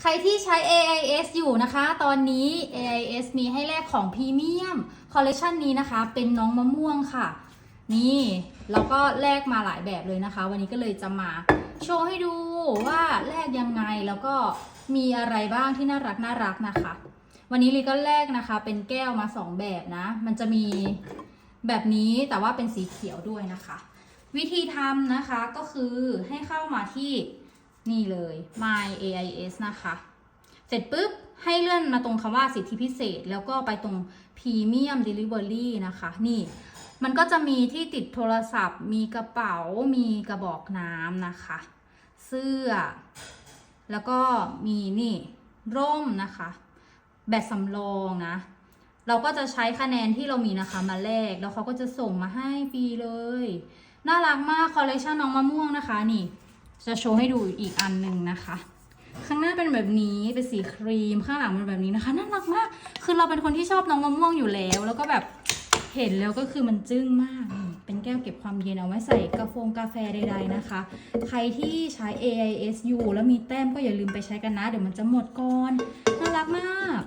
ใครที่ใช้ AIS อยู่นะคะ ตอนนี้ AIS มีให้แลกของพรีเมียมคอลเลคชันนี้นะคะ เป็นน้องมะม่วงค่ะ นี่แล้วก็แลกมาหลายแบบเลยนะคะ วันนี้ก็เลยจะมาโชว์ให้ดูว่าแลกยังไงแล้วก็มีอะไรบ้างที่น่ารักน่ารักนะคะ วันนี้ลีก็แลกนะคะ เป็นแก้วมาสองแบบนะ มันจะมีแบบนี้แต่ว่าเป็นสีเขียวด้วยนะคะ วิธีทำนะคะก็คือให้เข้ามาที่ นี่เลย my AIS นะคะ เสร็จปุ๊บ ให้เลื่อนมาตรงคำว่าสิทธิพิเศษ แล้วก็ไปตรง Premium Delivery นะคะ นี่ มันก็จะมีที่ติดโทรศัพท์ มีกระเป๋า มีกระบอกน้ำนะคะ เสื้อ แล้วก็มีนี่ ร่มนะคะ แบตสำรองนะ เราก็จะใช้คะแนนที่เรามีนะคะมาแลก แล้วเขาก็จะส่งมาให้ฟรีเลย น่ารักมาก คอลเลคชันน้องมะม่วงนะคะนี่ จะโชว์ให้ดูอีกอันหนึ่งนะคะ ข้างหน้าเป็นแบบนี้เป็นสีครีมข้างหลังเป็นแบบนี้นะคะน่ารักมาก คือเราเป็นคนที่ชอบน้องมะม่วงอยู่แล้ว แล้วก็แบบเห็นแล้วก็คือมันจึ้งมาก เป็นแก้วเก็บความเย็นเอาไว้ใส่กาแฟกาแฟใดๆนะคะ ใครที่ใช้ AIS อยู่แล้วมีแต้มก็อย่าลืมไปใช้กันนะ เดี๋ยวมันจะหมดก่อน น่ารักมาก